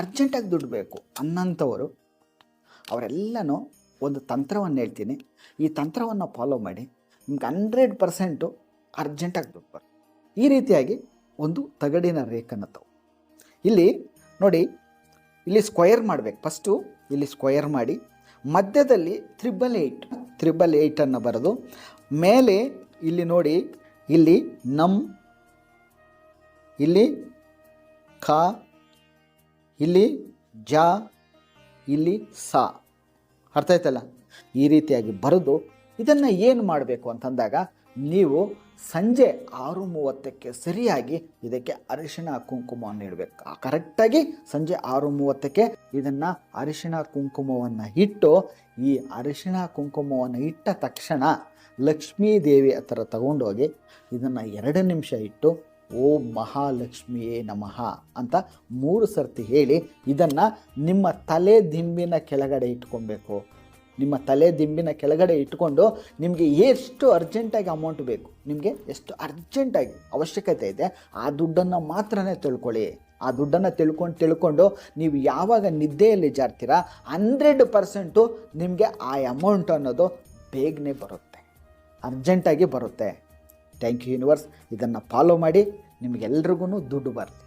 ಅರ್ಜೆಂಟಾಗಿ ದುಡ್ಡು ಬೇಕು ಅನ್ನಂಥವರು, ಅವರೆಲ್ಲನೂ ಒಂದು ತಂತ್ರವನ್ನು ಹೇಳ್ತೀನಿ. ಈ ತಂತ್ರವನ್ನು ಫಾಲೋ ಮಾಡಿ ನಿಮ್ಗೆ ಹಂಡ್ರೆಡ್ ಪರ್ಸೆಂಟು ಅರ್ಜೆಂಟಾಗಿ ದುಡ್ಡು ಬರುತ್ತೆ. ಈ ರೀತಿಯಾಗಿ ಒಂದು ತಗಡಿನ ರೇಖನ್ನು ತಾವು. ಇಲ್ಲಿ ನೋಡಿ, ಇಲ್ಲಿ ಸ್ಕ್ವಯರ್ ಮಾಡಬೇಕು. ಫಸ್ಟು ಇಲ್ಲಿ ಸ್ಕ್ವಯರ್ ಮಾಡಿ, ಮಧ್ಯದಲ್ಲಿ ತ್ರಿಬಲ್ ಏಯ್ಟ್ ತ್ರಿಬಲ್ ಏಯ್ಟನ್ನು ಬರೆದು, ಮೇಲೆ ಇಲ್ಲಿ ನೋಡಿ, ಇಲ್ಲಿ ನಮ್, ಇಲ್ಲಿ ಖ ಇಲ್ಲಿ ಜ, ಇಲ್ಲಿ ಸಾ. ಅರ್ಥ ಆಯ್ತಲ್ಲ? ಈ ರೀತಿಯಾಗಿ ಬರೆದು ಇದನ್ನು ಏನು ಮಾಡಬೇಕು ಅಂತಂದಾಗ ನೀವು ಸಂಜೆ ಆರು ಮೂವತ್ತಕ್ಕೆ ಸರಿಯಾಗಿ ಇದಕ್ಕೆ ಅರಿಶಿಣ ಕುಂಕುಮವನ್ನು ಇಡಬೇಕು ಕರೆಕ್ಟಾಗಿ ಸಂಜೆ ಆರು ಮೂವತ್ತಕ್ಕೆ ಇದನ್ನು ಅರಿಶಿಣ ಕುಂಕುಮವನ್ನು ಇಟ್ಟು ಈ ಅರಿಶಿಣ ಕುಂಕುಮವನ್ನು ಇಟ್ಟ ತಕ್ಷಣ ಲಕ್ಷ್ಮೀ ದೇವಿ ಹತ್ರ ತಗೊಂಡೋಗಿ ಇದನ್ನು ಎರಡು ನಿಮಿಷ ಇಟ್ಟು ಓಂ ಮಹಾಲಕ್ಷ್ಮಿಯೇ ನಮಃ ಅಂತ ಮೂರು ಸರ್ತಿ ಹೇಳಿ ಇದನ್ನು ನಿಮ್ಮ ತಲೆ ದಿಂಬಿನ ಕೆಳಗಡೆ ಇಟ್ಕೊಬೇಕು. ನಿಮ್ಮ ತಲೆ ದಿಂಬಿನ ಕೆಳಗಡೆ ಇಟ್ಕೊಂಡು ನಿಮಗೆ ಎಷ್ಟು ಅರ್ಜೆಂಟಾಗಿ ಅಮೌಂಟ್ ಬೇಕು, ನಿಮಗೆ ಎಷ್ಟು ಅರ್ಜೆಂಟಾಗಿ ಅವಶ್ಯಕತೆ ಇದೆ, ಆ ದುಡ್ಡನ್ನು ಮಾತ್ರನೇ ತಿಳ್ಕೊಳ್ಳಿ. ಆ ದುಡ್ಡನ್ನು ತಿಳ್ಕೊಂಡು ತಿಳ್ಕೊಂಡು ನೀವು ಯಾವಾಗ ನಿದ್ದೆಯಲ್ಲಿ ಜಾರ್ತೀರಾ, ಹಂಡ್ರೆಡ್ ಪರ್ಸೆಂಟು ನಿಮಗೆ ಆ ಅಮೌಂಟ್ ಅನ್ನೋದು ಬೇಗನೆ ಬರುತ್ತೆ. ಅರ್ಜೆಂಟಾಗಿ ಬರುತ್ತೆ. ಥ್ಯಾಂಕ್ ಯು ಯೂನಿವರ್ಸ್ ಇದನ್ನು ಫಾಲೋ ಮಾಡಿ. ನಿಮಗೆಲ್ರಿಗೂ ದುಡ್ಡು ಬರುತ್ತೆ.